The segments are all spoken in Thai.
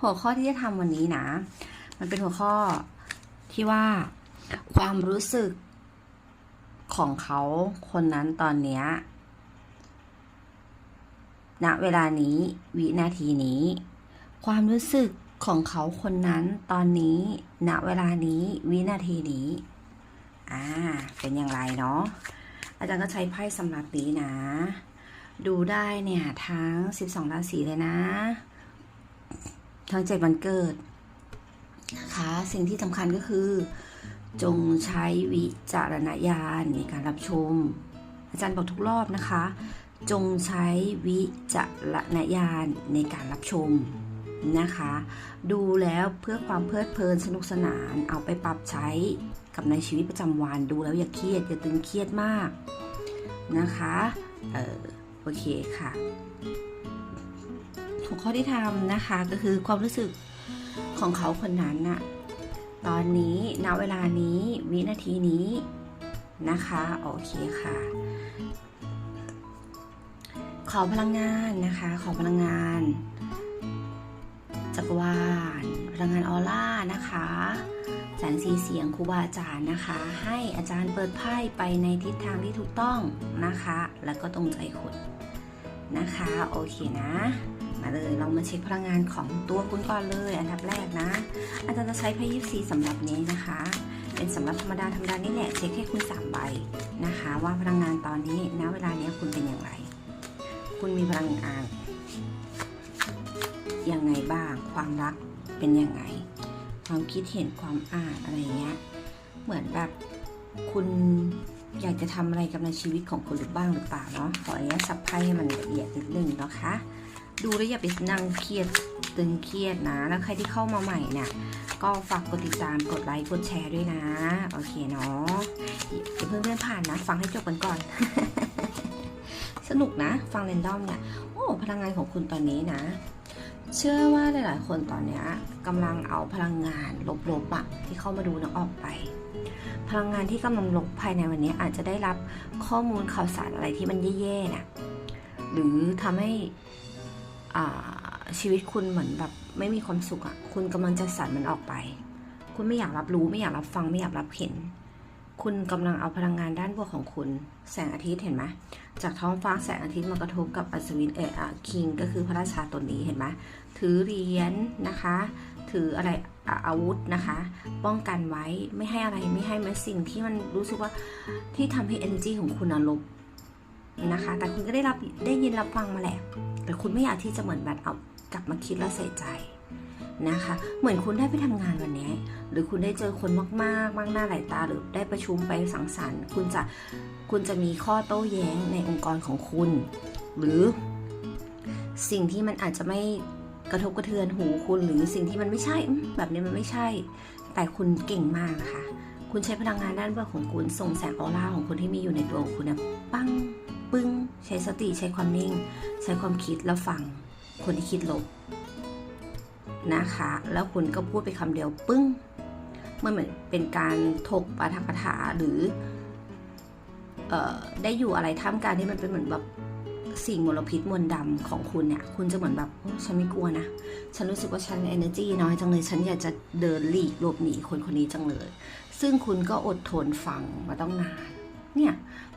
หัวข้อที่จะทำวันนี้นะ มันเป็นหัวข้อที่ว่าความรู้สึกของเขาคนนั้นตอนเนี้ยณเวลานี้วินาทีนี้ ความรู้สึกของเขาคนนั้นตอนนี้ณเวลานี้วินาทีนี้อ่าเป็นอย่างไรเนาะอาจารย์ก็ใช้ไพ่สำหรับนี้นะ ดูได้เนี่ยทั้ง 12 ราศีเลยนะ ทั้ง7วันเกิดนะคะสิ่งที่สำคัญก็คือ จงใช้วิจารณญาณในการรับชม อาจารย์บอกทุกรอบนะคะ จงใช้วิจารณญาณในการรับชมนะคะ ดูแล้วเพื่อความเพลิดเพลินสนุกสนานเอาไปปรับใช้กับในชีวิตประจำวันดูแล้วอย่าเครียดอย่าตึงเครียดมากนะคะเออโอเคค่ะ หัวข้อที่ทำนะคะ ก็คือความรู้สึกของเขาคนนั้นน่ะตอนนี้ณเวลานี้วินาทีนี้นะคะโอเคค่ะ ขอพลังงานนะคะ ขอพลังงานจักรวาลพลังงานออร่านะคะแสงสีเสียงครูบาอาจารย์นะคะ ให้อาจารย์เปิดไพ่ไปในทิศทางที่ถูกต้องนะคะ แล้วก็ตรงใจคุณนะคะ โอเคนะ มาเลย เรามาเช็คพลังงานของตัวคุณก่อนเลย อันดับแรกนะ อาจารย์จะใช้ไพ่ยิปซีสำหรับนี้นะคะ เป็นสำหรับธรรมดาธรรมดานี่แหละเช็คให้คุณสามใบนะคะ ว่าพลังงานตอนนี้ณเวลานี้คุณเป็นอย่างไร คุณมีพลังงานยังไงบ้าง ความรักเป็นยังไง ความคิดเห็นความอ่านอะไรเงี้ย เหมือนแบบคุณอยากจะทำอะไรกับในชีวิตของคุณหรือบ้างหรือเปล่าเนาะขออนุญาตสับไพ่ให้มันละเอียดนิดนึงนะคะ ดูแล้วอย่าไปนั่งเครียดตึงเครียดนะ แล้วใครที่เข้ามาใหม่เนี่ยก็ฝากกดติดตามกดไลค์กดแชร์ด้วยนะ โอเคเนาะอย่าเพิ่งเลื่อนผ่านนะ ฟังให้จบกันก่อน สนุกนะ ฟังเรนดอมเนี่ยโอ้พลังงานของคุณตอนนี้นะ เชื่อว่าหลายๆ คนตอนเนี้ยกำลังเอาพลังงานลบๆอะที่เข้ามาดูนักออกไป พลังงานที่กำลังลบภายในวันนี้อาจจะได้รับข้อมูลข่าวสารอะไรที่มันแย่ๆน่ะหรือทำให้ ชีวิตคุณเหมือนแบบไม่มีความสุขอะคุณกำลังจะสั่นมันออกไป คุณไม่อยากรับรู้ไม่อยากรับฟังไม่อยากรับเห็น คุณกำลังเอาพลังงานด้านบวกของคุณ แสงอาทิตย์เห็นไหมจากท้องฟ้าแสงอาทิตย์มากระทบกับอัศวินเออคิง ก็คือพระราชาตนนี้เห็นไหมถือเหรียญนะคะ ถืออะไรออาวุธนะคะ ป้องกันไว้ไม่ให้อะไรไม่ให้แม้สิ่งที่มันรู้สึกว่าที่ทำให้ energy ของคุณอะลบ นะคะ แต่คุณก็ได้รับได้ยินรับฟังมาแหละ แต่คุณไม่อยากที่จะเหมือนแบบเอากลับมาคิดแล้วใส่ใจนะคะ เหมือนคุณได้ไปทำงานวันนี้ หรือคุณได้เจอคนมากๆ มากหน้าหลายตา หรือได้ประชุมไปสังสรรค์ คุณจะคุณจะมีข้อโต้แย้งในองค์กรของคุณ หรือสิ่งที่มันอาจจะไม่กระทบกระเทือนหูคุณหรือสิ่งที่มันไม่ใช่แบบนี้มันไม่ใช่ แต่คุณเก่งมากนะคะ คุณใช้พลังงานด้านบวกของคุณส่งแสงออร่าของคุณที่มีอยู่ในตัวของคุณนะปั้ง ปึ้ง ใช้สติใช้ความนิ่ง ใช้ความคิดแล้วฟังคนที่คิดลบนะคะ แล้วคุณก็พูดไปคำเดียวปึ้งมันเหมือนเป็นการถกปาฐกถาหรือออได้อยู่อะไรท่ามกลางที่มันเป็นเหมือนแบบสิ่งมลพิษมวลดำของคุณเนี่ย คุณจะเหมือนแบบโอ้ฉันไม่กลัวนะ ฉันรู้สึกว่าฉัน energy น้อยจังเลย ฉันอยากจะเดินหลีกหลบหนีคนคนนี้จังเลย ซึ่งคุณก็อดทนฟังมาต้องนาน เนี่ย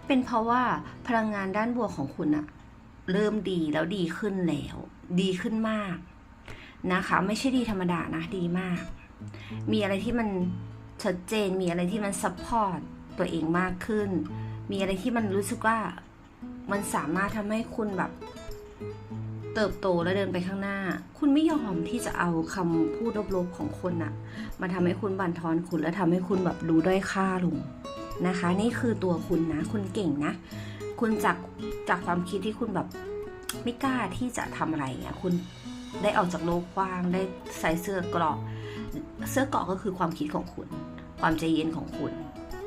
เป็นเพราะว่าพลังงานด้านบวกของคุณอะเริ่มดีแล้วดีขึ้นแล้ว ดีขึ้นมากนะคะ ไม่ใช่ดีธรรมดานะดีมาก มีอะไรที่มันชัดเจน มีอะไรที่มันซัพพอร์ตตัวเองมากขึ้น มีอะไรที่มันรู้สึกว่ามันสามารถทำให้คุณแบบ เติบโตและเดินไปข้างหน้า คุณไม่ยอมที่จะเอาคำพูดลบๆของคนอะมาทำให้คุณบั่นทอนคุณและทำให้คุณแบบดูด้อยค่าลง นะคะ นี่คือตัวคุณนะ คุณเก่งนะ คุณจากจากความคิดที่คุณแบบไม่กล้าที่จะทำอะไรเงี้ยคุณได้ออกจากโลกกว้างได้ใส่เสื้อเกราะเสื้อเกราะก็คือความคิดของคุณ ความใจเย็นของคุณ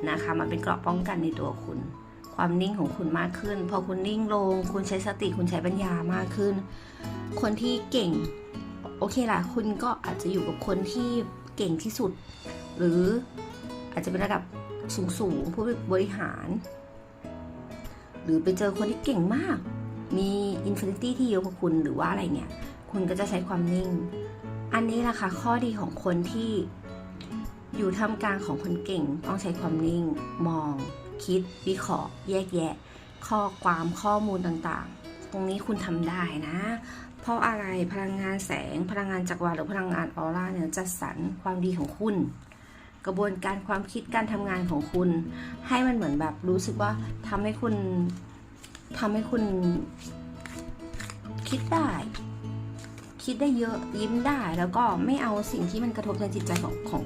นะคะ มันเป็นเกราะป้องกันในตัวคุณ ความนิ่งของคุณมากขึ้น พอคุณนิ่งลง คุณใช้สติคุณใช้ปัญญามากขึ้น คนที่เก่ง โอเคล่ะ คุณก็อาจจะอยู่กับคนที่เก่งที่สุด หรืออาจจะเป็นระดับ สูงสูงๆผู้บริหาร หรือไปเจอคนที่เก่งมาก มีอินฟินิตี้ที่เยอะกว่าคุณหรือว่าอะไรเงี้ยคุณก็จะใช้ความนิ่ง อันนี้แหละค่ะข้อดีของคนที่อยู่ท่ามกลางของคนเก่งต้องใช้ความนิ่ง มอง คิด วิเคราะห์ แยกแยะ ข้อความข้อมูลต่างๆ ตรงนี้คุณทำได้นะ เพราะอะไรพลังงานแสง พลังงานจักรวาลหรือพลังงานออร่าเนี่ยจัดสรรความดีของคุณ กระบวนการความคิดการทำงานของคุณ ให้มันเหมือนแบบรู้สึกว่าทำให้คุณทำให้คุณคิดได้ คิดได้เยอะยิ้มได้ แล้วก็ไม่เอาสิ่งที่มันกระทบในจิตใจของของ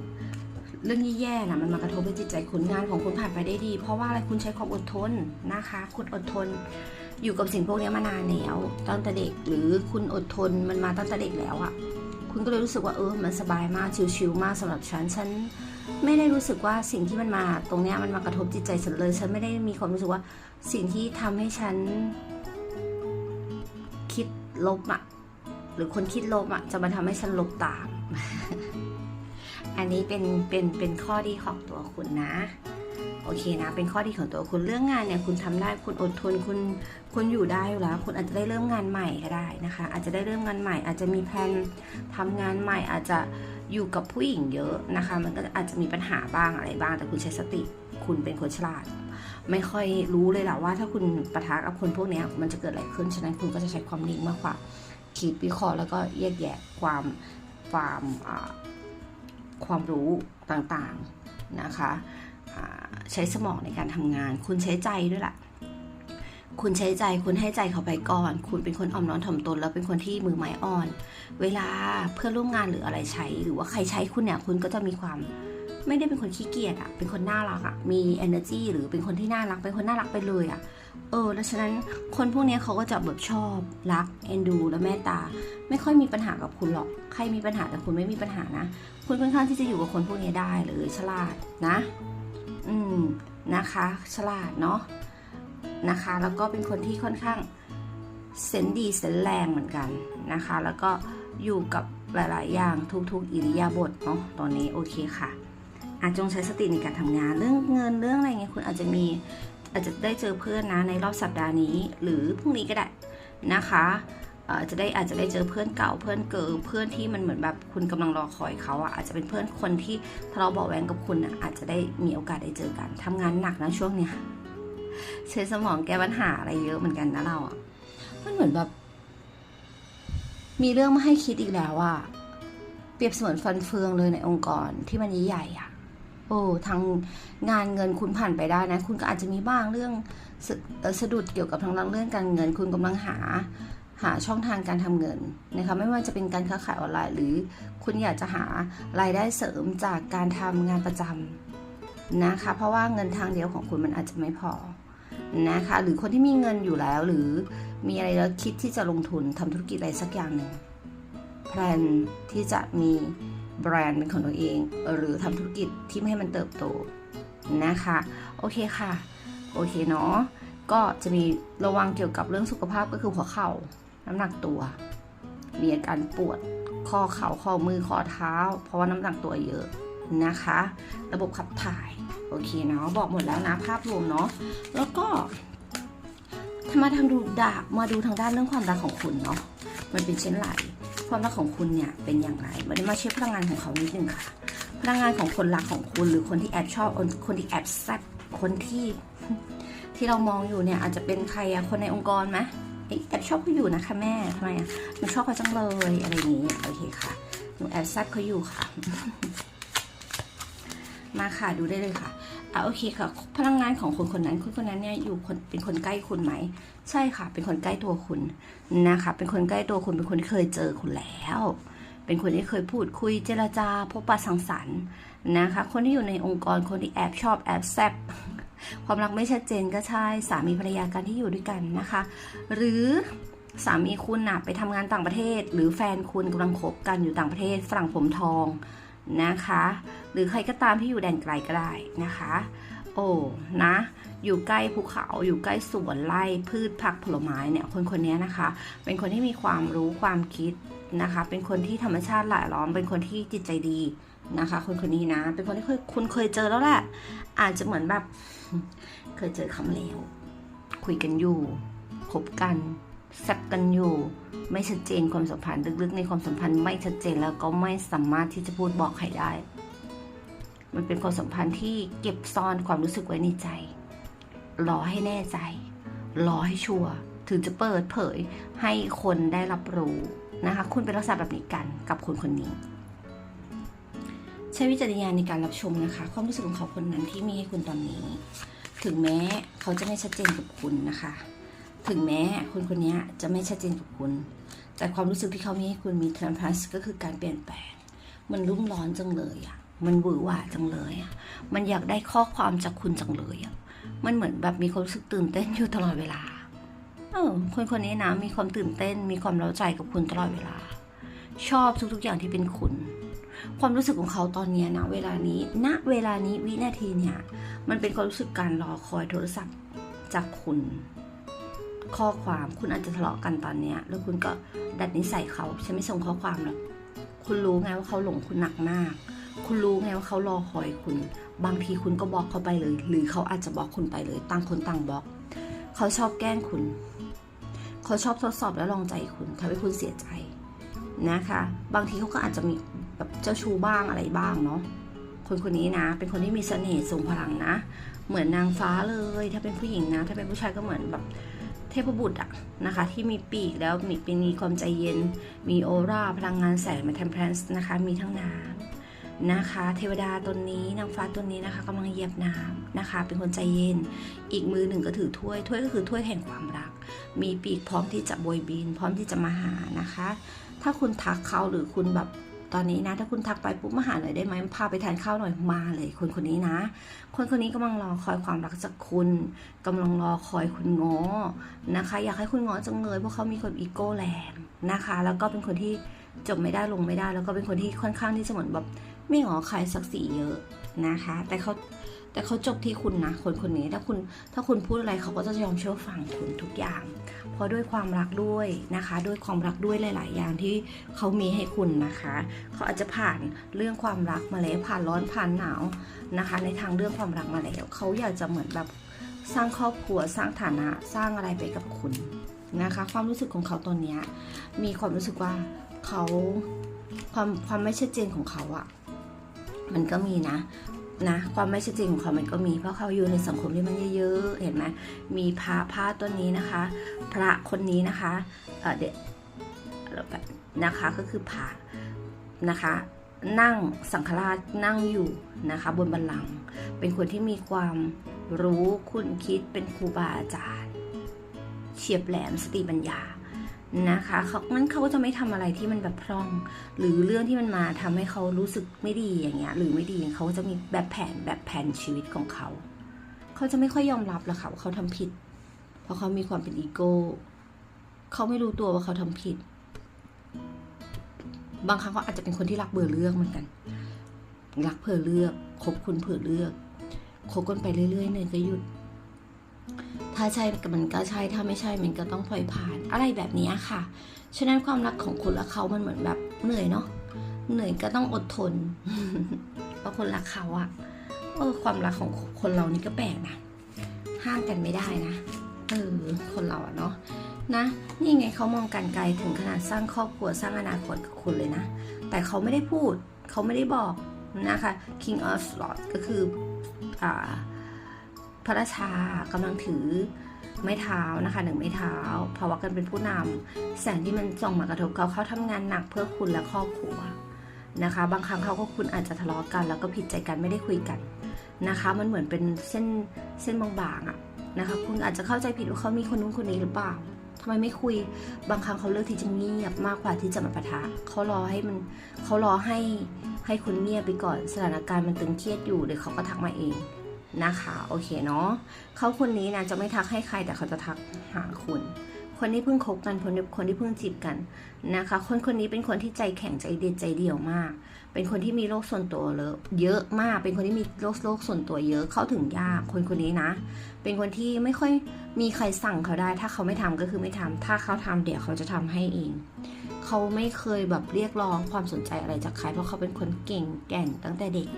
เรื่องแย่ๆนะมันมากระทบในจิตใจคุณงานของคุณผ่านไปได้ดี เพราะว่าอะไรคุณใช้ความอดทนนะคะ คุณอดทนอยู่กับสิ่งพวกนี้มานานแล้วตั้งแต่เด็กหรือคุณอดทนมันมาตั้งแต่เด็กแล้วอะ่ะคุณก็เลยรู้สึกว่าเออมันสบายมากชิลๆมากสำหรับฉันฉัน ไม่ได้รู้สึกว่าสิ่งที่มันมาตรงเนี้ยมันมากระทบจิตใจฉันเลย ฉันไม่ได้มีความรู้สึกว่าสิ่งที่ทำให้ฉัน คิดลบอะหรือคนคิดลบอะจะมาทำให้ฉันลบตาม อันนี้เป็นเป็นเป็นข้อดีของตัวคุณนะโอเคนะ เป็นข้อดีของตัวคุณเรื่องงานเนี่ย คุณทำได้คุณอดทนคุณคุณอยู่ได้อยู่แล้ว คุณอาจจะได้เริ่มงานใหม่ก็ได้นะคะ อาจจะได้เริ่มงานใหม่ อาจจะมีแผนทำงานใหม่ อาจจะ อยู่กับผู้หญิงเยอะนะคะ มันก็อาจจะมีปัญหาบ้างอะไรบ้าง แต่คุณใช้สติคุณเป็นคนฉลาด ไม่ค่อยรู้เลยแหละว่าถ้าคุณปะทะกับคนพวกนี้มันจะเกิดอะไรขึ้น ฉะนั้นคุณก็จะใช้ความนิ่งมากกว่าคิดวิเคราะห์แล้วก็แยกแยะความความความรู้ต่างๆนะคะใช้สมองในการทำงาน คุณใช้ใจด้วยล่ะ คุณใช้ใจคุณให้ใจเขาไปก่อน คุณเป็นคนอ่อมน้อมถ่อมตน แล้วเป็นคนที่มือไม้อ่อน เวลาเพื่อนร่วมงานหรืออะไรใช้ หรือว่าใครใช้คุณเนี่ยคุณก็จะมีความไม่ได้เป็นคนขี้เกียจอะเป็นคนน่ารักอะมี energy หรือเป็นคนที่น่ารัก เป็นคนน่ารักไปเลยอะเออ แล้วฉะนั้นคนพวกนี้เขาก็จะแบบชอบ รัก เอ็นดู และเมตตา ไม่ค่อยมีปัญหากับคุณหรอก ใครมีปัญหาแต่คุณไม่มีปัญหานะ คุณค่อนข้างที่จะอยู่กับคนพวกนี้ได้เลย ฉลาดนะ อืม นะคะ ฉลาดเนาะ นะคะ แล้วก็เป็นคนที่ค่อนข้างเซนดีเซนแรงเหมือนกันนะคะ แล้วก็อยู่กับหลาย ๆ อย่างทุก ๆ อิริยาบถเนาะตอนนี้โอเคค่ะ อาจจงใช้สติในการทำงานเรื่องเงินเรื่องอะไรเงี้ยคุณอาจจะมีอาจจะได้เจอเพื่อนนะในรอบสัปดาห์นี้ หรือพรุ่งนี้ก็ได้นะคะอ่อจะได้อาจจะได้เจอเพื่อนเก่าเพื่อนเกิเพื่อนที่มันเหมือนแบบคุณกำลังรอคอยเขาอะอาจจะเป็นเพื่อนคนที่ทะเลาะเบาะแวงกับคุณอะอาจจะได้มีโอกาสได้เจอกันทำงานหนักนะช่วงเนี้ย ใช้สมองแก้ปัญหาอะไรเยอะเหมือนกันนะเราอะมันเหมือนแบบ มีเรื่องมาให้คิดอีกแล้วอะเปรียบเสมือนฟันเฟืองเลยในองค์กรที่มันใหญ่ๆอะโอ้ทางงานเงินคุณผ่านไปได้นะ คุณก็อาจจะมีบ้างเรื่องสสะดุดเกี่ยวกับทางเรื่องการเงิน คุณกำลังหาหาช่องทางการทำเงินนะคะไม่ว่าจะเป็นการค้าขายออนไลน์ หรือคุณอยากจะหารายได้เสริมจากการทำงานประจำนะคะ เพราะว่าเงินทางเดียวของคุณมันอาจจะไม่พอ นะคะ หรือคนที่มีเงินอยู่แล้วหรือมีอะไรแล้วคิดที่จะลงทุนทำธุรกิจอะไรสักอย่างหนึ่งแพลนที่จะมีแบรนด์เป็นของตัวเอง หรือทำธุรกิจที่ไม่ให้มันเติบโตนะคะ โอเคค่ะ โอเคเนาะก็จะมีระวังเกี่ยวกับเรื่องสุขภาพก็คือหัวเข่า น้ำหนักตัว มีอาการปวดข้อเข่าข้อมือข้อเท้า เพราะว่าน้ำหนักตัวเยอะ นะคะ ระบบขับถ่ายโอเคเนาะบอกหมดแล้วนะภาพรวมเนาะแล้วก็มาทางดูดามาดูทางด้านเรื่องความรักของคุณเนาะมันเป็นเช่นไรความรักของคุณเนี่ยเป็นอย่างไรมาได้มาเช็คพลังงานของเขานิดนึงค่ะ พลังงานของคนรักของคุณหรือคนที่แอบชอบคนที่แอบแซบคนที่ที่เรามองอยู่เนี่ยอาจจะเป็นใครอะคนในองค์กรไหมเอ๊ะแอบชอบเขาอยู่นะคะแม่ทำไมอะหนูชอบเขาจังเลยอะไรอย่างนี้โอเคค่ะหนูแอบแซบเขาอยู่ค่ะ มาค่ะดูได้เลยค่ะอะโอเคค่ะ พลังงานของคนคนนั้นคนคนนั้นเนี่ยอยู่คนเป็นคนใกล้คุณไหม ใช่ค่ะ เป็นคนใกล้ตัวคุณนะคะ เป็นคนใกล้ตัวคุณเป็นคนที่เคยเจอคุณแล้ว เป็นคนที่เคยพูดคุยเจรจาพบปะสังสรรค์นะคะ คนที่อยู่ในองค์กรคนที่แอบชอบแอบแซบความรักไม่ชัดเจนก็ใช่สามีภรรยากันที่อยู่ด้วยกันนะคะ หรือสามีคุณน่ะไปทำงานต่างประเทศ หรือแฟนคุณกำลังคบกันอยู่ต่างประเทศฝรั่งผมทอง นะคะ หรือใครก็ตามที่อยู่แดนไกลก็ได้นะคะ โอ้นะ อยู่ใกล้ภูเขาอยู่ใกล้สวนไร่พืชผักผลไม้เนี่ยคนคนนี้นะคะ เป็นคนที่มีความรู้ความคิดนะคะ เป็นคนที่ธรรมชาติหล่อล้อม เป็นคนที่จิตใจดีนะคะ คนคนนี้นะ เป็นคนที่เคยคุณเคยเจอแล้วแหละอาจจะเหมือนแบบ เคยเจอคำเลวคุยกันอยู่คบกัน แซบกันอยู่ไม่ชัดเจนความสัมพันธ์ลึกๆ ในความสัมพันธ์ไม่ชัดเจนแล้วก็ไม่สามารถที่จะพูดบอกใครได้ มันเป็นความสัมพันธ์ที่เก็บซ่อนความรู้สึกไว้ในใจ รอให้แน่ใจ รอให้ชัวร์ถึงจะเปิดเผยให้คนได้รับรู้นะคะ คุณเป็นลักษณะแบบนี้กันกับคนคนนี้ ใช้วิจารณญาณในการรับชมนะคะ ความรู้สึกของเขาคนนั้นที่มีให้คุณตอนนี้ ถึงแม้เขาจะไม่ชัดเจนกับคุณนะคะ ถึงแม้คนคนนี้จะไม่ชัดเจนกับคุณ แต่ความรู้สึกที่เขามีให้คุณมี t r a n s p a r e n c y ก็คือการเปลี่ยนแปลง มันรุ่มร้อนจังเลยอะ่ะมันหวือหวาจังเลยอะ่ะมันอยากได้ข้อความจากคุณจังเลยอะ่ะมันเหมือนแบบมีความรู้สึกตื่นเต้นอยู่ตลอดเวลา เออ คนคนนี้นะมีความตื่นเต้น มีความเร้าใจกับคุณตลอดเวลา ชอบทุกๆอย่างที่เป็นคุณ ความรู้สึกของเขาตอนนี้นะ เวลานี้ ณ เวลานี้วินาทีเนี่ย มันเป็นความรู้สึกการรอคอยโทรศัพท์จากคุณ ข้อความคุณอาจจะทะเลาะกันตอนเนี้ย แล้วคุณก็ดัดนิสัยเขาฉันไม่ส่งข้อความหรอกคุณรู้ไงว่าเขาหลงคุณหนักมาก คุณรู้ไงว่าเขารอคอยคุณ บางทีคุณก็บล็อกเขาไปเลย หรือเขาอาจจะบล็อกคุณไปเลยต่างคนต่างบล็อก เขาชอบแกล้งคุณ เขาชอบทดสอบและลองใจคุณทำให้คุณเสียใจนะคะ บางทีเขาก็อาจจะมีแบบเจ้าชู้บ้างอะไรบ้างเนาะคนคนนี้นะ เป็นคนที่มีเสน่ห์ทรงพลังนะ เหมือนนางฟ้าเลย ถ้าเป็นผู้หญิงนะ ถ้าเป็นผู้ชายก็เหมือนแบบ ทพบุตรอะนะคะ ที่มีปีกแล้วมีเป็นมีความใจเย็น มีออร่าพลังงานแสงมาเทมเพลนส์นะคะ มีทั้งน้ำนะคะ เทวดาตนนี้นางฟ้าตนนี้นะคะกำลังเหยียบน้ำนะคะ เป็นคนใจเย็น อีกมือหนึ่งก็ถือถ้วยถ้วยก็คือถ้วยแห่งความรัก มีปีกพร้อมที่จะโบยบิน พร้อมที่จะมาหานะคะ ถ้าคุณทักเขาหรือคุณแบบ ตอนนี้นะ ถ้าคุณทักไปปุ๊บมาหาหน่อยได้ไหมพาไปทานข้าวหน่อยมาเลยคนคนนี้นะ คนคนนี้กำลังรอคอยความรักจากคุณกำลังรอคอยคุณง้อนะคะ อยากให้คุณง้อจังเลยเพราะเขามีคนอีโก้แรงนะคะ แล้วก็เป็นคนที่จบไม่ได้ลงไม่ได้ แล้วก็เป็นคนที่ค่อนข้างที่จะเหมือนแบบไม่ง้อใครสักสีเยอะนะคะ แต่เขา แต่เขาจบที่คุณนะคนคนนี้ถ้าคุณถ้าคุณพูดอะไรเขาก็จะยอมเชื่อฟังคุณทุกอย่าง เพราะด้วยความรักด้วยนะคะ ด้วยความรักด้วยหลาย ๆ อย่างที่เขามีให้คุณนะคะ เขาอาจจะผ่านเรื่องความรักมาแล้วผ่านร้อนผ่านหนาวนะคะ ในทางเรื่องความรักมาแล้วเขาอยากจะเหมือนแบบสร้างครอบครัวสร้างฐานะสร้างอะไรไปกับคุณนะคะ ความรู้สึกของเขาตอนนี้มีความรู้สึกว่าเขาความความไม่ชัดเจนของเขาอะมันก็มีนะ นะความไม่ชัดเจนของเขามันก็มี เพราะเขาอยู่ในสังคมที่มันเยอะๆ เห็นไหมมีพระพระต้นนี้นะคะ พระคนนี้นะคะเด็กนะคะก็คือพระนะคะ นั่งสังฆราชนั่งอยู่นะคะ บนบัลลังก์เป็นคนที่มีความรู้คุณคิดเป็นครูบาอาจารย์ เฉียบแหลมสติปัญญา นะคะเขางั้นเขาก็จะไม่ทำอะไรที่มันแบบพร่อง หรือเรื่องที่มันมาทำให้เขารู้สึกไม่ดีอย่างเงี้ยหรือไม่ดีเขาจะมีแบบแผนแบบแผนชีวิตของเขา เขาจะไม่ค่อยยอมรับหรอกค่ะว่าเขาทำผิด เพราะเขามีความเป็นอีโก้เขาไม่รู้ตัวว่าเขาทำผิด บางครั้งเขาอาจจะเป็นคนที่รักเบื่อเรื่องเหมือนกัน รักเผื่อเลือกคบคุณเผื่อเลือกคบกันไปเรื่อยๆเหนื่อยก็หยุด ถ้าใช่มันก็ใช่ถ้าไม่ใช่มันก็ต้องปล่อยผ่านอะไรแบบนี้ค่ะ ฉะนั้นความรักของคุณและเขามันเหมือนแบบเหนื่อยเนาะเหนื่อยก็ต้องอดทนเพราะคนรักเขาอะเออความรักของคนเรานี่ก็แปลกนะห้ามกันไม่ได้นะเออคนเราอะเนาะนะนี่ไงเขามองกันไกลถึงขนาดสร้างครอบครัวสร้างอนาคตกับคุณเลยนะ แต่เขาไม่ได้พูดเขาไม่ได้บอกนะคะ King of Swords ก็คืออ่า พระราชากำลังถือไม้เท้านะคะหนึ่งไม้เท้าภาวะกันเป็นผู้นำแสงที่มันส่องมากระทบเขาเขาทำงานหนักเพื่อคุณและครอบครัวนะคะ บางครั้งเขาก็คุณอาจจะทะเลาะกัน แล้วก็ผิดใจกันไม่ได้คุยกันนะคะ มันเหมือนเป็นเส้นเส้นบางๆอะนะคะ คุณอาจจะเข้าใจผิดว่าเขามีคนนู้นคนนี้หรือเปล่าทำไมไม่คุยบางครั้งเขาเลือกที่จะเงียบมากกว่าที่จะมาปะทะเขารอให้มันเขารอให้ให้คุณเงียบไปก่อนสถานการณ์มันตึงเครียดอยู่เดี๋ยวเขาก็ทักมาเอง นะคะโอเคเนาะเขาคนนี้นะจะไม่ทักให้ใครแต่เขาจะทักหาคุณ คนที่เพิ่งคบกันคนคนที่เพิ่งจีบกันนะคะ คนคนนี้เป็นคนที่ใจแข็งใจเด็ดใจเดี่ยวมาก เป็นคนที่มีโลกส่วนตัวเลอะเยอะมาก เป็นคนที่มีโลกโลกส่วนตัวเยอะเข้าถึงยากคนคนนี้นะ เป็นคนที่ไม่ค่อยมีใครสั่งเขาได้ ถ้าเขาไม่ทำก็คือไม่ทำถ้าเขาทำเดี๋ยวเขาจะทำให้เองเขาไม่เคยแบบเรียกร้องความสนใจอะไรจากใครเพราะเขาเป็นคนเก่งแก่งตั้งแต่เด็ก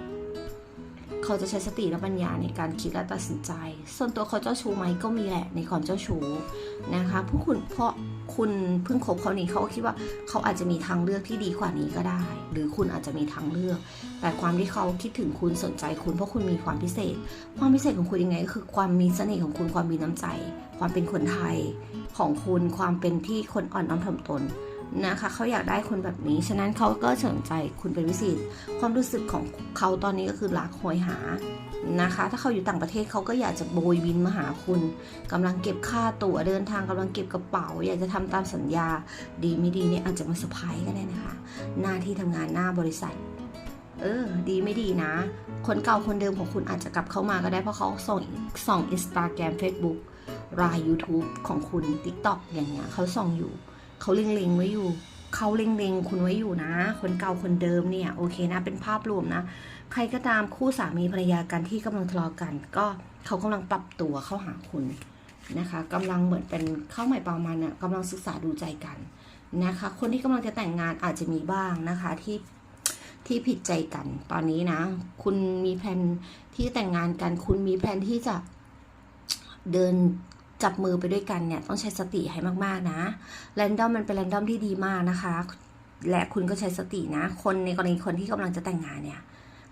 เขาจะใช้สติและปัญญาในการคิดและตัดสินใจ ส่วนตัวเขาเจ้าชู้ไหมก็มีแหละในความเจ้าชู้นะคะผู้คุณเพราะคุณเพิ่งคบเขานี้เขาคิดว่าเขาอาจจะมีทางเลือกที่ดีกว่านี้ก็ได้ หรือคุณอาจจะมีทางเลือก แต่ความที่เขาคิดถึงคุณสนใจคุณเพราะคุณมีความพิเศษ ความพิเศษของคุณยังไงก็คือความมีเสน่ห์ของคุณความมีน้ำใจ ความเป็นคนไทยของคุณความเป็นที่คนอ่อนน้อมถ่อมตน นะคะเขาอยากได้คนแบบนี้ ฉะนั้นเขาก็สนใจคุณเป็นพิเศษความรู้สึกของเขาตอนนี้ก็คือรักโหยหานะคะ ถ้าเขาอยู่ต่างประเทศเขาก็อยากจะโบยบินมาหาคุณกำลังเก็บค่าตั๋วเดินทางกำลังเก็บกระเป๋า อยากจะทำตามสัญญาดีไม่ดีเนี่ยอาจจะมาเซอร์ไพรส์ก็ได้นะคะ หน้าที่ทำงานหน้าบริษัท เออ ดีไม่ดีนะ คนเก่าคนเดิมของคุณอาจจะกลับเข้ามาก็ได้เพราะเขาส่งส่องอินสตาแกรมเฟซบุ๊กราย YouTube ของคุณ TikTok อย่างเงี้ยเขาส่องอยู่ เขาเล็งๆไว้อยู่ เขาเล็งๆคุณไว้อยู่นะ คนเก่าคนเดิมเนี่ยโอเคนะเป็นภาพรวมนะ ใครก็ตามคู่สามีภรรยากันที่กำลังทะเลาะกัน ก็เขากำลังปรับตัวเข้าหาคุณนะคะกำลังเหมือนเป็นเข้าใหม่ประมาณน่ะกำลังศึกษาดูใจกันนะคะ คนที่กำลังจะแต่งงานอาจจะมีบ้างนะคะที่ที่ผิดใจกันตอนนี้นะ คุณมีแผนที่แต่งงานกัน คุณมีแผนที่จะเดิน จับมือไปด้วยกันเนี่ยต้องใช้สติให้มากๆนะแรนดอมมันเป็นแรนดอมที่ดีมากนะคะ และคุณก็ใช้สตินะ คนในกรณีคนที่กำลังจะแต่งงานเนี่ย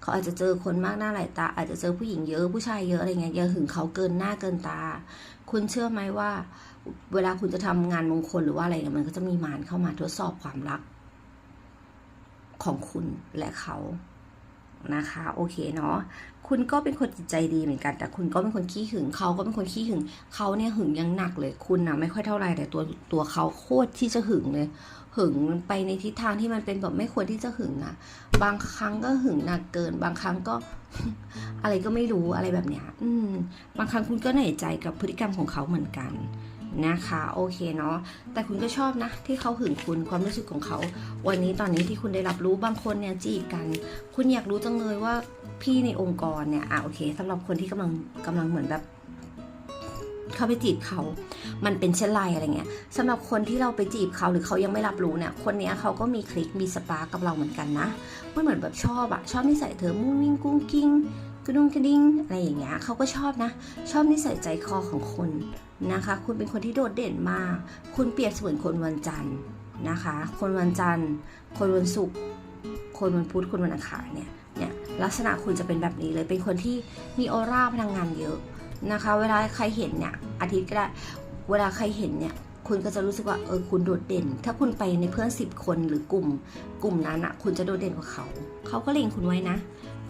เขาอาจจะเจอคนมากหน้าหลายตา อาจจะเจอผู้หญิงเยอะผู้ชายเยอะอะไรเงี้ยอย่าหึงเขาเกินหน้าเกินตา คุณเชื่อไหมว่า เวลาคุณจะทำงานมงคลหรือว่าอะไรเนี่ยมันก็จะมีมารเข้ามาทดสอบความรัก ของคุณและเขานะคะ โอเคเนาะ คุณก็เป็นคนจิตใจดีเหมือนกัน แต่คุณก็เป็นคนขี้หึงเขาก็เป็นคนขี้หึงเขาเนี่ยหึงยังหนักเลย คุณนะไม่ค่อยเท่าไหร่แต่ตัวตัวเขาโคตรที่จะหึงเลยหึงไปในทิศทางที่มันเป็นแบบไม่ควรที่จะหึงอะบางครั้งก็หึงหนักเกิน บางครั้งก็ อะไรก็ไม่รู้อะไรแบบเนี้ย อืม บางครั้งคุณก็เหนื่อยใจกับพฤติกรรมของเขาเหมือนกัน นะคะโอเคเนาะแต่คุณก็ชอบนะ ที่เขาหึงคุณความรู้สึกของเขา วันนี้ตอนนี้ที่คุณได้รับรู้บางคนเนี่ยจีบกัน คุณอยากรู้จังเลยว่าพี่ในองค์กรเนี่ยอะโอเคสำหรับคนที่กำลังกำลังเหมือนแบบเข้าไปจีบเขา มันเป็นเช่นไรอะไรเงี้ยสำหรับคนที่เราไปจีบเขาหรือเขายังไม่รับรู้เนี่ย คนนี้เขาก็มีคลิก มีสปาร์กับเราเหมือนกันนะ มันเหมือนแบบชอบอะชอบนิสัยเธอมุ้งมิ้งกุ้งกิ้ง กระดุงกระดิ่งอะไรอย่างเงี้ยเขาก็ชอบนะ ชอบนิสัยใจคอของคนนะคะ คุณเป็นคนที่โดดเด่นมาก คุณเปรียบเสมือนคนวันจันทร์นะคะ คนวันจันทร์ คนวันศุกร์คนวันพุธคนวันอังคารเนี่ยเนี่ยลักษณะคุณจะเป็นแบบนี้เลยเป็นคนที่มีออร่าพลังงานเยอะนะคะ เวลาใครเห็นเนี่ยอาทิตย์ก็ได้เวลาใครเห็นเนี่ยคุณก็จะรู้สึกว่าเออคุณโดดเด่น ถ้าคุณไปในเพื่อนสิบคนหรือกลุ่ม กลุ่มนั้นอะคุณจะโดดเด่นกว่าเขา เขาก็เล็งคุณไว้นะ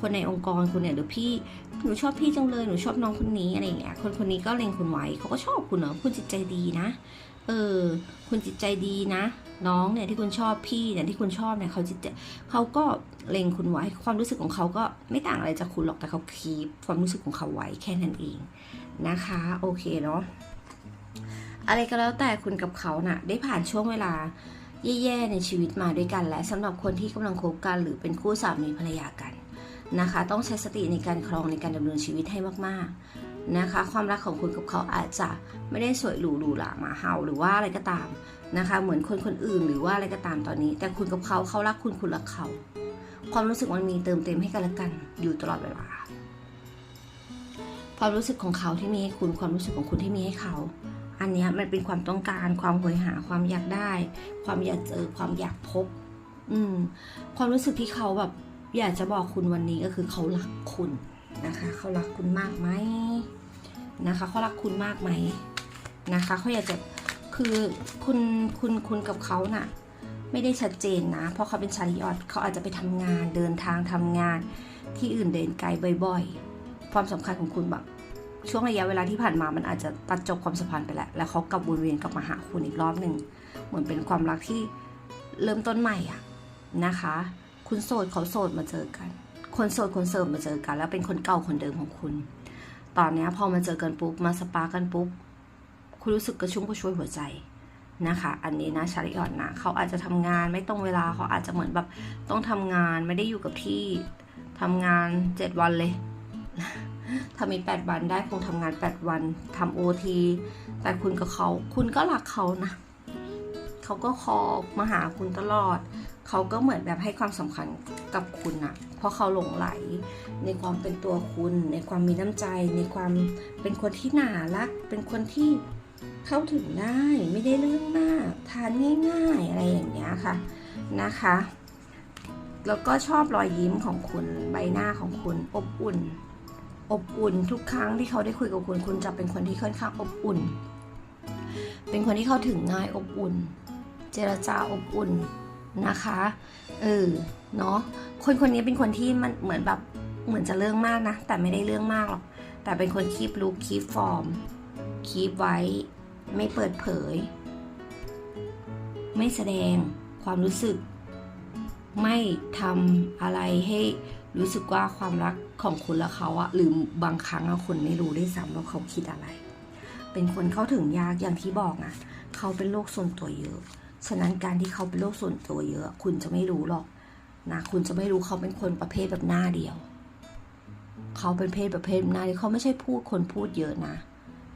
คนในองค์กรคุณเนี่ยหรือพี่หนูชอบพี่จังเลยหนูชอบน้องคนนี้อะไรอย่างเงี้ยคนคนนี้ก็เล็งคุณไว้เขาก็ชอบคุณเนาะคุณจิตใจดีนะเออคุณจิตใจดีนะ น้องเนี่ยที่คุณชอบพี่เนี่ยที่คุณชอบเนี่ยเขาจิตใจเขาก็เล็งคุณไว้ ความรู้สึกของเขาก็ไม่ต่างอะไรจากคุณหรอกแต่เขาคีปความรู้สึกของเขาไว้แค่นั้นเองนะคะ โอเคเนาะอะไรก็แล้วแต่คุณกับเขาน่ะ ได้ผ่านช่วงเวลาแย่ๆในชีวิตมาด้วยกันและสำหรับคนที่กำลังคบกันหรือเป็นคู่สามีภรรยากัน นะคะ ต้องใช้สติในการครองในการดำเนินชีวิตให้มากๆนะคะ ความรักของคุณกับเขาอาจจะไม่ได้สวยหรูหรูหรามาเห่าหรือว่าอะไรก็ตามนะคะ เหมือนคนคนอื่นหรือว่าอะไรก็ตามตอนนี้ แต่คุณกับเขาเขารักคุณคุณรักเขา ความรู้สึกมันมีเติมเต็มให้กันและกันอยู่ตลอดเวลา ความรู้สึกของเขาที่มีให้คุณความรู้สึกของคุณที่มีให้เขา อันนี้มันเป็นความต้องการ ความโหยหาความอยากได้ ความอยากเจอความอยากพบ อืม ความรู้สึกที่เขาแบบ อยากจะบอกคุณวันนี้ก็คือเขารักคุณนะคะเขารักคุณมากไหมนะคะเขารักคุณมากไหมนะคะเขาอยากจะคือคุณคุณคุณกับเขาน่ะไม่ได้ชัดเจนนะ เพราะเขาเป็นชาลิออตเขาอาจจะไปทำงานเดินทางทำงานที่อื่นเดินไกลบ่อย ๆ ความสำคัญของคุณแบบช่วงระยะเวลาที่ผ่านมามันอาจจะตัดจบความสัมพันธ์ไปแล้ว แล้วเขากลับวนเวียนกลับมาหาคุณอีกรอบหนึ่งเหมือนเป็นความรักที่เริ่มต้นใหม่อะนะคะ คุณโสดเขาโสดมาเจอกัน คนโสดคนเสิร์ฟมาเจอกัน แล้วเป็นคนเก่าคนเดิมของคุณ ตอนนี้พอมาเจอกันปุ๊บมาสปากันปุ๊บ คุณรู้สึกกระชุ่มกระชวยหัวใจนะคะ อันนี้นะชาลิออนนะเขาอาจจะทำงานไม่ตรงเวลาเขาอาจจะเหมือนแบบต้องทำงานไม่ได้อยู่กับที่ทำงานเจ็ดวันเลยถ้ามีแปดวันได้คงทำงานแปดวันทำโอทีแต่คุณกับเขา คุณก็รักเขานะ เขาก็คอมาหาคุณตลอด เขาก็เหมือนแบบให้ความสำคัญกับคุณอะเพราะเขาหลงไหล ในความเป็นตัวคุณ ในความมีน้ำใจ ในความเป็นคนที่น่ารัก เป็นคนที่เข้าถึงได้ไม่ได้เรื่องมากทานง่าย ๆ อะไรอย่างเงี้ยค่ะนะคะ แล้วก็ชอบรอยยิ้มของคุณใบหน้าของคุณอบอุ่น อบอุ่นทุกครั้งที่เขาได้คุยกับคุณ คุณจะเป็นคนที่ค่อนข้างอบอุ่น เป็นคนที่เข้าถึงง่ายอบอุ่น เจรจาอบอุ่น นะคะเออเนาะคนคนนี้เป็นคนที่มันเหมือนแบบเหมือนจะเรื่องมากนะ แต่ไม่ได้เรื่องมากหรอก แต่เป็นคนคีบลุกคีบฟอร์มคีบไว้ ไม่เปิดเผย ไม่แสดงความรู้สึก ไม่ทำอะไรให้รู้สึกว่าความรักของคุณและเขาอะหรือบางครั้งอะคุณไม่รู้ด้วยซ้ำว่าเขาคิดอะไร เป็นคนเข้าถึงยากอย่างที่บอกอะเขาเป็นโรคส่วนตัวเยอะ ฉะนั้นการที่เขาเป็นโรคส่วนตัวเยอะ คุณจะไม่รู้หรอกนะคุณจะไม่รู้เขาเป็นคนประเภทแบบหน้าเดียว เขาเป็นเพศประเภทหน้าเดียวเขาไม่ใช่พูดคนพูดเยอะนะ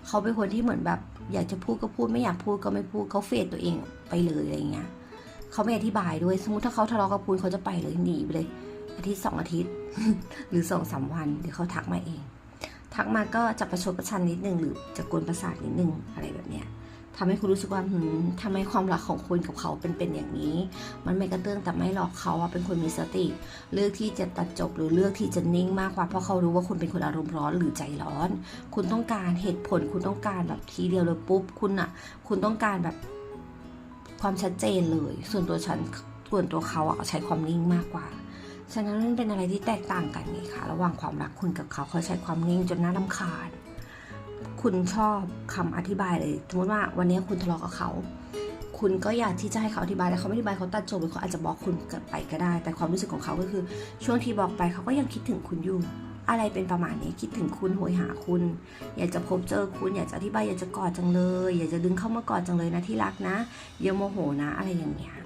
เขาเป็นคนที่เหมือนแบบ อยากจะพูดก็พูดไม่อยากพูดก็ไม่พูดเขาเฟดตัวเองไปเลยอะไรเงี้ยเขาไม่อธิบายด้วยสมมติถ้าเขาทะเลาะกับคุณเขาจะไปเลยหนีไปเลย อาทิตย์สองอาทิตย์ หรือสองสามวันเดี๋ยวเขาทักมาเอง ทักมาก็จะประชดประชันนิดนึงหรือจะกวนประสาทนิดนึงอะไรแบบเนี้ย ทำให้คุณรู้สึกว่าหืมทำไมความรักของคุณกับเขาเป็นเป็นอย่างนี้ มันไม่กระเตื้องแต่ไม่หรอกเขาอะเป็นคนมีสติ เลือกที่จะตัดจบหรือเลือกที่จะนิ่งมากกว่าเพราะเขารู้ว่าคุณเป็นคนอารมณ์ร้อนหรือใจร้อน คุณต้องการเหตุผล คุณต้องการแบบทีเดียวเลยปุ๊บ คุณอะคุณต้องการแบบความชัดเจนเลย ส่วนตัวฉันส่วนตัวเขาอะใช้ความนิ่งมากกว่าฉะนั้นมันเป็นอะไรที่แตกต่างกันไงคะระหว่างความรักคุณกับเขาเขาใช้ความนิ่งจนน่ารำคาญ คุณชอบคำอธิบายเลยสมมติว่าวันนี้คุณทะเลาะกับเขา คุณก็อยากที่จะให้เขาอธิบายแต่เขาไม่อธิบายเขาตัดจบหรือเขาอาจจะบอกคุณกลับไปก็ได้ แต่ความรู้สึกของเขาก็คือ ช่วงที่บอกไปเขาก็ยังคิดถึงคุณอยู่ อะไรเป็นประมาณนี้คิดถึงคุณโหยหาคุณ อยากจะพบเจอคุณอยากจะอธิบายอยากจะกอดจังเลย อยากจะดึงเข้ามากอดจังเลยนะที่รักนะอย่าโมโหนะ อะไรอย่างเงี้ย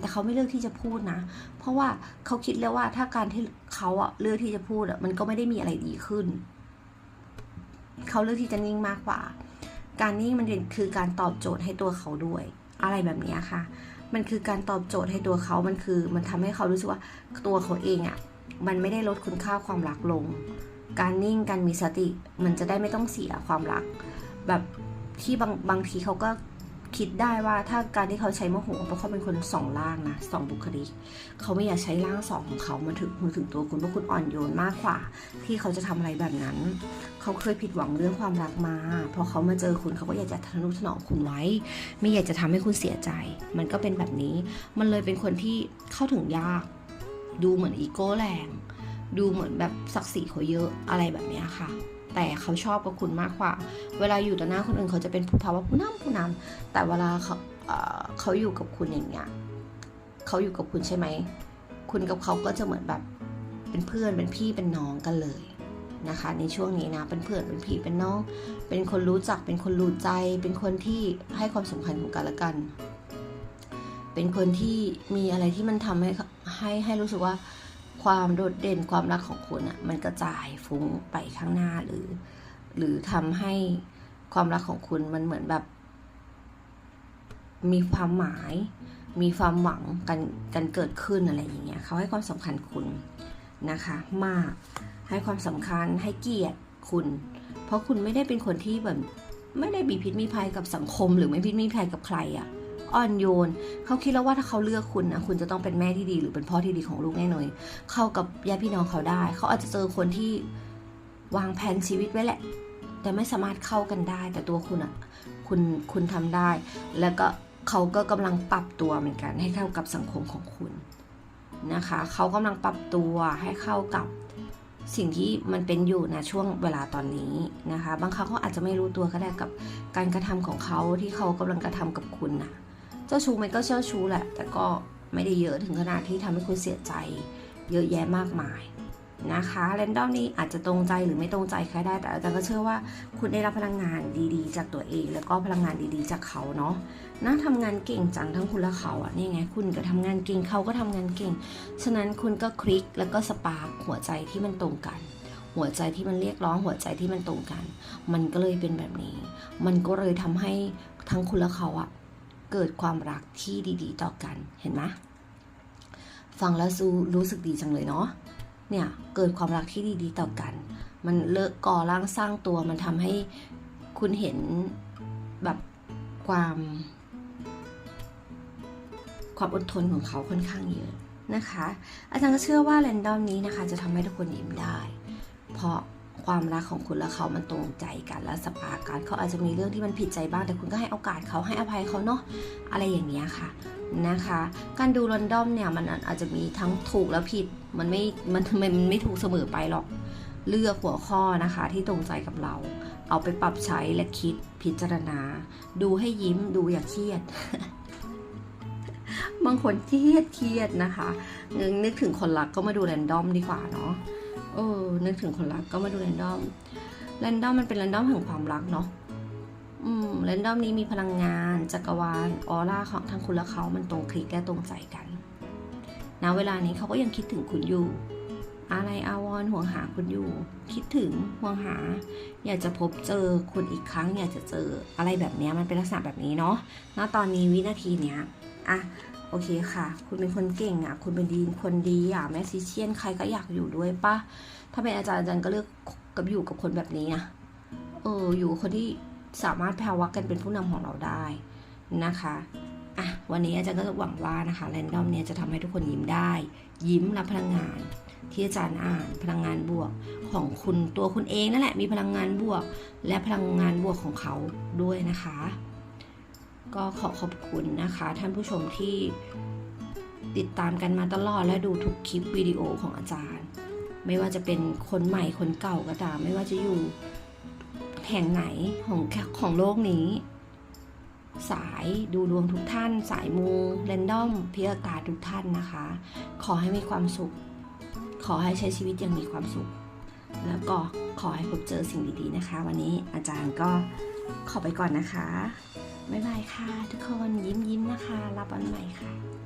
แต่เขาไม่เลือกที่จะพูดนะ เพราะว่าเขาคิดแล้วว่าถ้าการที่เขาอะเลือกที่จะพูดอะมันก็ไม่ได้มีอะไรดีขึ้น เขาเลือกที่จะนิ่งมากกว่า การนิ่งมันคือการตอบโจทย์ให้ตัวเขาด้วย อะไรแบบนี้ค่ะ มันคือการตอบโจทย์ให้ตัวเขา มันคือ มันทำให้เขารู้สึกว่าตัวเขาเองอะ มันไม่ได้ลดคุณค่าความรักลง การนิ่ง การมีสติ มันจะได้ไม่ต้องเสียความรัก แบบที่บางบางทีเขาก็ คิดได้ว่าถ้าการที่เขาใช้โมโหเพราะเขาเป็นคนสองล่างนะสองบุคลิก เขาไม่อยากใช้ร่างสองของเขามาถึงมือถึงตัวคุณเพราะคุณอ่อนโยนมากกว่า ที่เขาจะทำอะไรแบบนั้น เขาเคยผิดหวังเรื่องความรักมาพอเขามาเจอคุณเขาก็อยากจะทนุถนอมคุณไว้ ไม่อยากจะทำให้คุณเสียใจ มันก็เป็นแบบนี้ มันเลยเป็นคนที่เข้าถึงยาก ดูเหมือนอีโก้แรง ดูเหมือนแบบศักดิ์ศรีเขาเยอะอะไรแบบนี้ค่ะ แต่เขาชอบกับคุณมากกว่า เวลาอยู่ต่อหน้าคนอื่นเขาจะเป็นผู้ภาวะผู้นำผู้นำแต่เวลาเขาเขาอยู่กับคุณอย่างเงี้ยเขาอยู่กับคุณใช่ไหม คุณกับเขาก็จะเหมือนแบบเป็นเพื่อนเป็นพี่เป็นน้องกันเลยนะคะ ในช่วงนี้นะเป็นเพื่อนเป็นพี่เป็นน้อง เป็นคนรู้จักเป็นคนรู้ใจ เป็นคนที่ให้ความสำคัญของกันและกัน เป็นคนที่มีอะไรที่มันทำให้ให้ให้รู้สึกว่า ความโดดเด่นความรักของคุณอะ่ะมันกระจายฟุ้งไปข้างหน้าหรือ หรือทำให้ความรักของคุณมันเหมือนแบบ มีความหมาย มีความหวังกันกันเกิดขึ้นอะไรอย่างเงี้ยเขาให้ความสำคัญคุณนะคะ มากให้ความสำคัญให้เกียรติคุณ เพราะคุณไม่ได้เป็นคนที่แบบไม่ได้มีพิษมีภัยกับสังคม หรือไม่พิษมีภัยกับใครอะ อ่อนโยน เขาคิดแล้วว่าถ้าเขาเลือกคุณนะคุณจะต้องเป็นแม่ที่ดี หรือเป็นพ่อที่ดีของลูกแน่นอนเข้ากับญาติพี่น้องเขาได้ เขาอาจจะเจอคนที่วางแผนชีวิตไว้แหละ แต่ไม่สามารถเข้ากันได้ แต่ตัวคุณอะคุณคุณทำได้ แล้วก็เขาก็กำลังปรับตัวเหมือนกัน ให้เข้ากับสังคมของคุณนะคะ เขากำลังปรับตัวให้เข้ากับสิ่งที่มันเป็นอยู่นะช่วงเวลาตอนนี้นะคะ บางครั้งเขาอาจจะไม่รู้ตัวก็ได้กับการกระทำของเขาที่เขากำลังกระทำกับคุณนะ เจ้าชู้มันก็เจ้าชู้แหละ แต่ก็ไม่ได้เยอะถึงขนาดที่ทำให้คุณเสียใจ เยอะแยะมากมายนะคะเรนดอมนี้อาจจะตรงใจหรือไม่ตรงใจใครได้ แต่อาจารย์ก็เชื่อว่าคุณได้รับพลังงานดีๆ จากตัวเอง แล้วก็พลังงานดีๆจากเขาเนาะน่าทำงานเก่งจังทั้งคุณและเขาอะนี่ไงคุณก็ทำงานเก่งเขาก็ทำงานเก่ง ฉะนั้นคุณก็คลิกแล้วก็สปาร์หัวใจที่มันตรงกัน หัวใจที่มันเรียกร้องหัวใจที่มันตรงกัน มันก็เลยเป็นแบบนี้ มันก็เลยทำให้ทั้งคุณและเขาอะ เกิดความรักที่ดีๆ ต่อกันเห็นไหมฟังแล้วรู้รู้สึกดีจังเลยเนาะเนี่ยเกิดความรักที่ดีๆ ต่อกัน มันเลิกก่อร่างสร้างตัวมันทำให้คุณเห็นแบบความความอดทนของเขาค่อนข้างเยอะนะคะ อาจารย์ก็เชื่อว่าแรนดอมนี้นะคะ จะทำให้ทุกคนยิ้มได้ เพราะ ความรักของคุณและเขามันตรงใจกันและสปาร์กกันเขาอาจจะมีเรื่องที่มันผิดใจบ้าง แต่คุณก็ให้โอกาสเขาให้อภัยเขาเนาะอะไรอย่างเงี้ยค่ะนะคะ การดูแรนดอมเนี่ยมันอาจจะมีทั้งถูกและผิดมันไม่มันมันมันไม่ถูกเสมอไปหรอกเลือกหัวข้อนะคะที่ตรงใจกับเรา เอาไปปรับใช้และคิดพิจารณา ดูให้ยิ้มดูอย่าเครียด บางคนเครียดเครียดนะคะนึกนึกถึงคนรักก็มาดูแรนดอมดีกว่าเนาะ เออ นึกถึงคนรักก็มาดูแรนดอมแรนดอมมันเป็นแรนดอมแห่งความรักเนาะอืมแรนดอมนี้มีพลังงานจักรวาลออร่าของทั้งคุณและเขามันตรงคลิกและตรงใจกันณเวลานี้เขาก็ยังคิดถึงคุณอยู่ อะไรอาวรห่วงหาคุณอยู่ คิดถึงห่วงหา อยากจะพบเจอคุณอีกครั้ง อยากจะเจออะไรแบบนี้มันเป็นลักษณะแบบนี้เนาะณตอนนี้วินาทีเนี้ยอะ โอเคค่ะ คุณเป็นคนเก่งอะ คุณเป็นดีคนดีอะแมซิเชียนใครก็อยากอยู่ด้วยปะถ้าเป็นอาจารย์อาจารย์ก็เลือกกับอยู่กับคนแบบนี้อะเอออยู่คนที่สามารถแพรวักกันเป็นผู้นำของเราได้นะคะอะวันนี้อาจารย์ก็หวังว่านะคะแรนดอมเนี่ยจะทำให้ทุกคนยิ้มได้ ยิ้มรับพลังงาน ที่อาจารย์อ่านพลังงานบวกของคุณตัวคุณเองนั่นแหละมีพลังงานบวก และพลังงานบวกของเขาด้วยนะคะ ก็ขอขอบคุณนะคะ ท่านผู้ชมที่ติดตามกันมาตลอดและดูทุกคลิปวิดีโอของอาจารย์ ไม่ว่าจะเป็นคนใหม่คนเก่าก็ตาม ไม่ว่าจะอยู่แห่งไหนของของโลกนี้ สายดูดวงทุกท่าน สายมูเรนดอมพิอากาศทุกท่านนะคะ ขอให้มีความสุข ขอให้ใช้ชีวิตอย่างมีความสุข แล้วก็ขอให้พบเจอสิ่งดีๆนะคะ วันนี้อาจารย์ก็ขอไปก่อนนะคะ บ๊ายบายค่ะ ทุกคนยิ้มยิ้มนะคะ รับวันใหม่ค่ะ